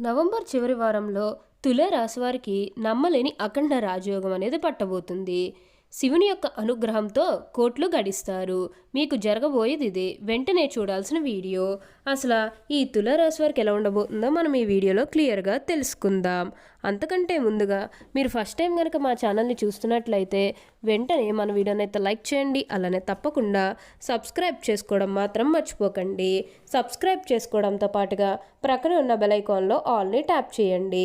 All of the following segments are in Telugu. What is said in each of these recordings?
నవంబర్ చివరి వారంలో తుల రాశివారికి నమ్మలేని అఖండ రాజయోగం అనేది పట్టబోతుంది. శివుని యొక్క అనుగ్రహంతో కోట్లు గడిస్తారు. మీకు జరగబోయేది ఇదే. వెంటనే చూడాల్సిన వీడియో. అసలు ఈ తుల వారికి ఎలా ఉండబోతుందో మనం ఈ వీడియోలో క్లియర్గా తెలుసుకుందాం. అంతకంటే ముందుగా మీరు ఫస్ట్ టైం కనుక మా ఛానల్ని చూస్తున్నట్లయితే వెంటనే మన వీడియోని అయితే లైక్ చేయండి. అలానే తప్పకుండా సబ్స్క్రైబ్ చేసుకోవడం మాత్రం మర్చిపోకండి. సబ్స్క్రైబ్ చేసుకోవడంతో పాటుగా ప్రక్కనే ఉన్న బెల్ ఐకాన్లో ఆల్ని ట్యాప్ చేయండి.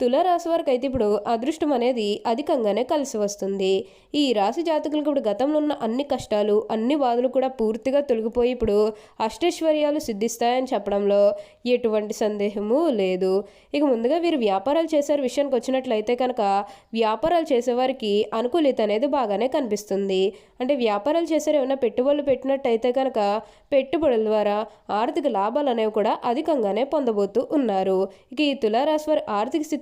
తులారాశి వారికి అయితే ఇప్పుడు అదృష్టం అనేది అధికంగానే కలిసి వస్తుంది. ఈ రాశి జాతకులకు ఇప్పుడు గతంలో ఉన్న అన్ని కష్టాలు అన్ని బాధలు కూడా పూర్తిగా తొలగిపోయి ఇప్పుడు అష్టైశ్వర్యాలు సిద్ధిస్తాయని చెప్పడంలో ఎటువంటి సందేహము లేదు. ఇక ముందుగా వీరు వ్యాపారాలు చేసే విషయానికి వచ్చినట్లయితే కనుక వ్యాపారాలు చేసేవారికి అనుకూలిత అనేది బాగానే కనిపిస్తుంది. అంటే వ్యాపారాలు చేసారు ఏమైనా పెట్టుబడులు పెట్టినట్టయితే కనుక పెట్టుబడుల ద్వారా ఆర్థిక లాభాలు అనేవి కూడా అధికంగానే పొందబోతూ ఉన్నారు. ఇక ఈ తులారాశి వారి ఆర్థిక స్థితి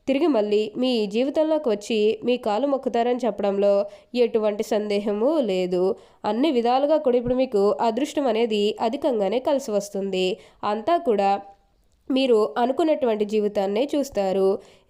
తిరిగి మళ్ళీ మీ జీవితంలోకి వచ్చి మీ కాలు మొక్కుతారని చెప్పడంలో ఎటువంటి సందేహము లేదు. అన్ని విధాలుగా కూడా ఇప్పుడు మీకు అదృష్టం అనేది అధికంగానే కలిసి వస్తుంది. అంతా కూడా మీరు అనుకున్నటువంటి జీవితాన్నే చూస్తారు.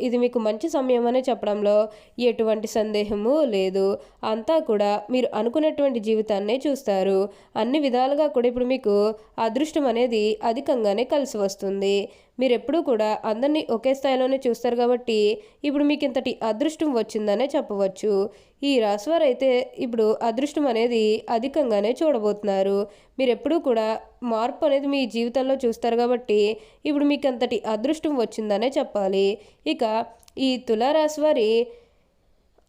ఇది మీకు మంచి సమయం చెప్పడంలో ఎటువంటి సందేహము లేదు. అంతా కూడా మీరు అనుకున్నటువంటి జీవితాన్నే చూస్తారు. అన్ని విధాలుగా కూడా ఇప్పుడు మీకు అదృష్టం అనేది అధికంగానే కలిసి వస్తుంది. మీరు ఎప్పుడూ కూడా అందరినీ ఒకే స్థాయిలోనే చూస్తారు కాబట్టి ఇప్పుడు మీకు ఇంతటి అదృష్టం వచ్చిందనే చెప్పవచ్చు. ఈ రాశివారు అయితే ఇప్పుడు అదృష్టం అనేది అధికంగానే చూడబోతున్నారు. మీరు ఎప్పుడూ కూడా మార్పు అనేది మీ జీవితంలో చూస్తారు కాబట్టి ఇప్పుడు మీకు అంతటి అదృష్టం వచ్చిందనే చెప్పాలి. ఇక ఈ తులారాశి వారి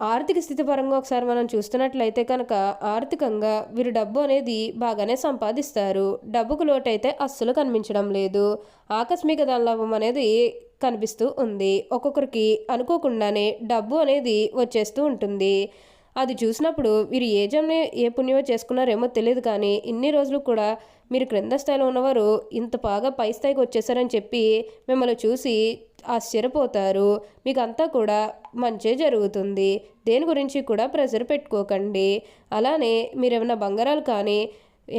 ఆర్థిక స్థితి పరంగా ఒకసారి మనం చూస్తున్నట్లయితే కనుక ఆర్థికంగా వీరు డబ్బు అనేది బాగానే సంపాదిస్తారు. డబ్బుకు లోటైతే అస్సలు కనిపించడం లేదు. ఆకస్మిక ధనలాభం అనేది కనిపిస్తూ ఉంది. ఒక్కొక్కరికి అనుకోకుండానే డబ్బు అనేది వచ్చేస్తూ ఉంటుంది. అది చూసినప్పుడు వీరు ఏ జన్మే ఏ పుణ్యమో చేసుకున్నారేమో తెలియదు కానీ ఇన్ని రోజులు కూడా మీరు క్రింద స్థాయిలో ఉన్నవారు ఇంత బాగా పై స్థాయికి వచ్చేసారని చెప్పి మిమ్మల్ని చూసి ఆశ్చర్యపోతారు మీకు అంతా కూడా మంచే జరుగుతుంది. దేని గురించి కూడా ప్రెషర్ పెట్టుకోకండి. అలానే మీరు ఏమైనా బంగారాలు కానీ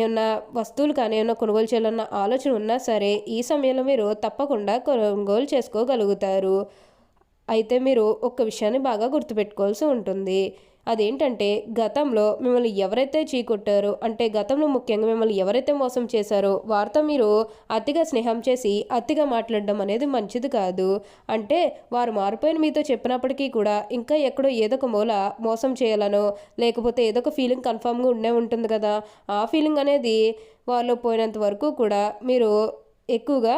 ఏమన్నా వస్తువులు కానీ ఏమైనా కొనుగోలు చేయాలన్న ఆలోచన ఉన్నా సరే ఈ సమయంలో మీరు తప్పకుండా కొనుగోలు చేసుకోగలుగుతారు. అయితే మీరు ఒక్క విషయాన్ని బాగా గుర్తుపెట్టుకోవాల్సి ఉంటుంది. అదేంటంటే గతంలో మిమ్మల్ని ఎవరైతే చీకొట్టారో అంటే గతంలో ముఖ్యంగా మిమ్మల్ని ఎవరైతే మోసం చేశారో వారితో మీరు అతిగా స్నేహం చేసి అతిగా మాట్లాడడం అనేది మంచిది కాదు. అంటే వారు మారిపోయిన మీతో చెప్పినప్పటికీ కూడా ఇంకా ఎక్కడో ఏదో ఒక మూల మోసం చేయాలనో లేకపోతే ఏదో ఒక ఫీలింగ్ కన్ఫామ్గా ఉండే ఉంటుంది కదా. ఆ ఫీలింగ్ అనేది వాళ్ళు పోయినంత వరకు కూడా మీరు ఎక్కువగా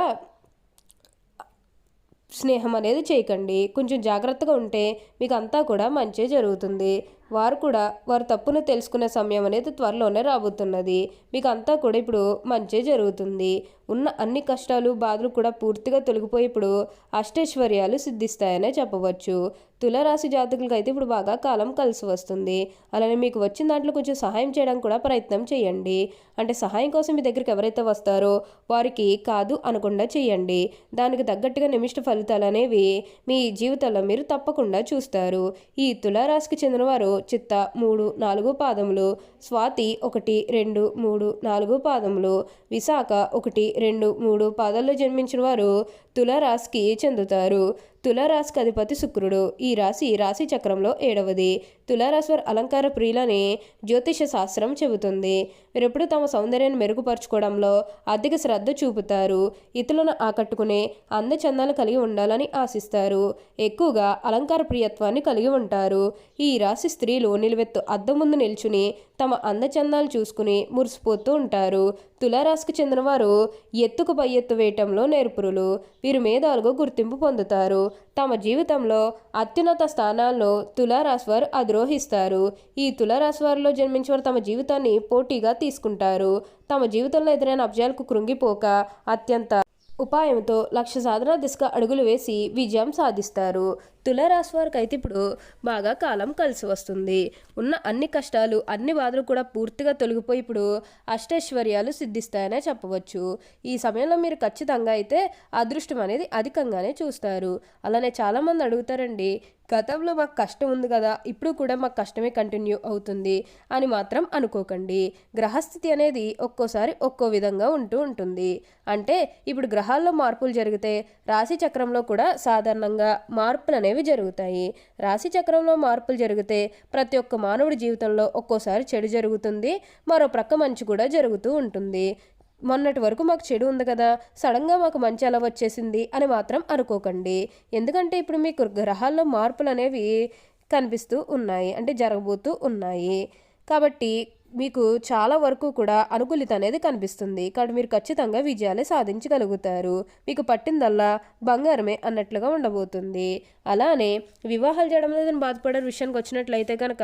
స్నేహం అనేది చేయకండి. కొంచెం జాగ్రత్తగా ఉంటే మీకు అంతా కూడా మంచి జరుగుతుంది. వారు కూడా వారు తప్పును తెలుసుకునే సమయం అనేది త్వరలోనే రాబోతున్నది. మీకు అంతా కూడా ఇప్పుడు మంచి జరుగుతుంది. ఉన్న అన్ని కష్టాలు బాధలు కూడా పూర్తిగా తొలగిపోయి ఇప్పుడు అష్టైశ్వర్యాలు సిద్ధిస్తాయనే చెప్పవచ్చు. తులరాశి జాతకులకు అయితే ఇప్పుడు బాగా కాలం కలిసి వస్తుంది. అలానే మీకు వచ్చిన దాంట్లో కొంచెం సహాయం చేయడానికి కూడా ప్రయత్నం చేయండి. అంటే సహాయం కోసం మీ దగ్గరికి ఎవరైతే వస్తారో వారికి కాదు అనకుండా చేయండి. దానికి తగ్గట్టుగా నిమిష్ట ఫలితాలు అనేవి మీ జీవితంలో మీరు తప్పకుండా చూస్తారు. ఈ తులారాశికి చెందినవారు చిత్త మూడు నాలుగు పాదములు స్వాతి ఒకటి రెండు మూడు నాలుగు పాదములు విశాఖ ఒకటి రెండు మూడు పాదాల్లో జన్మించిన వారు తులారాశికి చెందుతారు. తులారాశికి అధిపతి శుక్రుడు. ఈ రాశి రాశి చక్రంలో ఏడవది. తులారాశి వారి అలంకార ప్రియులని జ్యోతిష శాస్త్రం చెబుతుంది. వీరెప్పుడు తమ సౌందర్యాన్ని మెరుగుపరచుకోవడంలో అధిక శ్రద్ధ చూపుతారు. ఇతరులను ఆకట్టుకునే అందచందాలు కలిగి ఉండాలని ఆశిస్తారు. ఎక్కువగా అలంకార ప్రియత్వాన్ని కలిగి ఉంటారు. ఈ రాశి స్త్రీలు నిలువెత్తు అద్దం ముందు నిల్చుని తమ అందచందాలు చూసుకుని మురిసిపోతూ ఉంటారు. తులారాశికి చెందిన వారు ఎత్తుకు పై ఎత్తు వేయటంలో నేర్పురులు. వీరు మేధాలుగా గుర్తింపు పొందుతారు. తమ జీవితంలో అత్యున్నత స్థానాల్లో తులారాశి వారు అధిరోహిస్తారు. ఈ తులారాశి వారిలో జన్మించిన వారు తమ జీవితాన్ని పోటీగా తీసుకుంటారు. తమ జీవితంలో ఎదురైన అబ్జాలకు కృంగిపోక అత్యంత ఉపాయంతో లక్ష్య సాధన దిశగా అడుగులు వేసి విజయం సాధిస్తారు. తులారాశి వారికి అయితే ఇప్పుడు బాగా కాలం కలిసి వస్తుంది. ఉన్న అన్ని కష్టాలు అన్ని బాధలు కూడా పూర్తిగా తొలగిపోయి ఇప్పుడు అష్టైశ్వర్యాలు సిద్ధిస్తాయనే చెప్పవచ్చు. ఈ సమయంలో మీరు ఖచ్చితంగా అయితే అదృష్టం అనేది అధికంగానే చూస్తారు. అలానే చాలామంది అడుగుతారండి గతంలో మాకు కష్టం ఉంది కదా ఇప్పుడు కూడా మాకు కష్టమే కంటిన్యూ అవుతుంది అని మాత్రం అనుకోకండి. గ్రహస్థితి అనేది ఒక్కోసారి ఒక్కో విధంగా ఉంటూ ఉంటుంది. అంటే ఇప్పుడు గ్రహాల్లో మార్పులు జరిగితే రాశి చక్రంలో కూడా సాధారణంగా మార్పులు అనేవి జరుగుతాయి. రాశి చక్రంలో మార్పులు జరిగితే ప్రతి ఒక్క మానవుడి జీవితంలో ఒక్కోసారి చెడు జరుగుతుంది. మరో ప్రక్క మంచి కూడా జరుగుతూ ఉంటుంది. మొన్నటి వరకు మాకు చెడు ఉంది కదా సడన్గా మాకు మంచి అలా వచ్చేసింది అని మాత్రం అనుకోకండి. ఎందుకంటే ఇప్పుడు మీకు గ్రహాల్లో మార్పులు అనేవి కనిపిస్తూ ఉన్నాయి. అంటే జరగబోతూ ఉన్నాయి. కాబట్టి మీకు చాలా వరకు కూడా అనుకూలిత అనేది కనిపిస్తుంది. కానీ మీరు ఖచ్చితంగా విజయాలే సాధించగలుగుతారు. మీకు పట్టిందల్లా బంగారమే అన్నట్లుగా ఉండబోతుంది. అలానే వివాహాలు చేయడం లేదని బాధపడే విషయానికి వచ్చినట్లయితే కనుక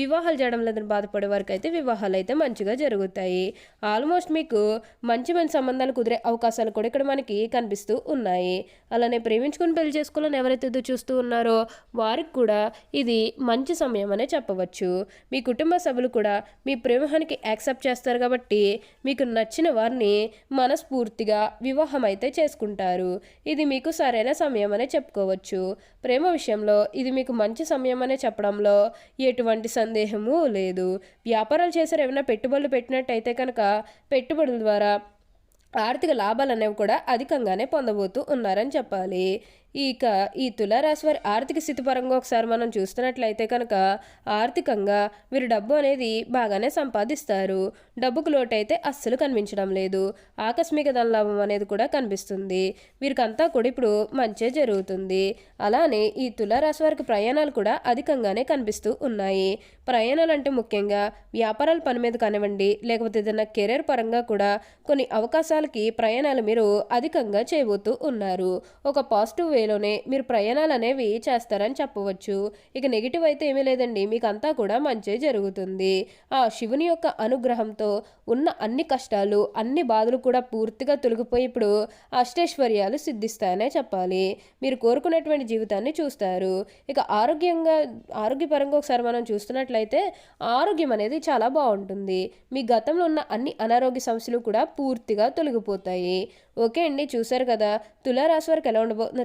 వివాహాలు చేయడం లేదని బాధపడే వారికి అయితే వివాహాలు అయితే మంచిగా జరుగుతాయి. ఆల్మోస్ట్ మీకు మంచి మంచి సంబంధాలు కుదిరే అవకాశాలు కూడా ఇక్కడ మనకి కనిపిస్తూ ఉన్నాయి. అలానే ప్రేమించుకుని పెళ్ళి చేసుకోవాలని ఎవరైతే ఎదురు చూస్తూ ఉన్నారో వారికి కూడా ఇది మంచి సమయం అనే చెప్పవచ్చు. మీ కుటుంబ సభ్యులు కూడా మీ ప్రేమహానికి యాక్సెప్ట్ చేస్తారు కాబట్టి మీకు నచ్చిన వారిని మనస్ఫూర్తిగా వివాహం అయితే చేసుకుంటారు. ఇది మీకు సరైన సమయం అనే చెప్పుకోవచ్చు. ప్రేమ విషయంలో ఇది మీకు మంచి సమయం అనే చెప్పడంలో ఎటువంటి సందేహము లేదు. వ్యాపారాలు చేసారు ఏమైనా పెట్టుబడులు పెట్టినట్టయితే కనుక పెట్టుబడుల ద్వారా ఆర్థిక లాభాలు అనేవి కూడా అధికంగానే పొందబోతూ ఉన్నారని చెప్పాలి. ఇక ఈ తులారాశి వారి ఆర్థిక స్థితి పరంగా ఒకసారి మనం చూస్తున్నట్లయితే కనుక ఆర్థికంగా వీరు డబ్బు అనేది బాగానే సంపాదిస్తారు. డబ్బుకు లోటైతే అస్సలు కనిపించడం లేదు. ఆకస్మిక ధనలాభం అనేది కూడా కనిపిస్తుంది. వీరికంతా కూడా ఇప్పుడు మంచే జరుగుతుంది. అలానే ఈ తులారాశి వారికి ప్రయాణాలు కూడా అధికంగానే కనిపిస్తూ ఉన్నాయి. ప్రయాణాలు అంటే ముఖ్యంగా వ్యాపారాల పని మీద కానివ్వండి లేకపోతే ఏదైనా కెరీర్ పరంగా కూడా కొన్ని అవకాశాలకి ప్రయాణాలు మీరు అధికంగా చేయబోతూ ఉన్నారు. ఒక పాజిటివ్ వే వేలోనే మీరు ప్రయాణాలు అనేవి చేస్తారని చెప్పవచ్చు. ఇక నెగిటివ్ అయితే ఏమీ లేదండి. మీకు అంతా కూడా మంచి జరుగుతుంది. ఆ శివుని యొక్క అనుగ్రహంతో ఉన్న అన్ని కష్టాలు అన్ని బాధలు కూడా పూర్తిగా తొలగిపోయి ఇప్పుడు అష్టైశ్వర్యాలు సిద్ధిస్తాయనే చెప్పాలి. మీరు కోరుకున్నటువంటి జీవితాన్ని చూస్తారు. ఇక ఆరోగ్యంగా ఆరోగ్యపరంగా ఒకసారి మనం చూస్తున్నట్లయితే ఆరోగ్యం అనేది చాలా బాగుంటుంది. మీ గతంలో ఉన్న అన్ని అనారోగ్య సమస్యలు కూడా పూర్తిగా తొలగిపోతాయి. ఓకే అండి. చూసారు కదా. తులారాశి వారికి ఎలా ఉండబోతుందో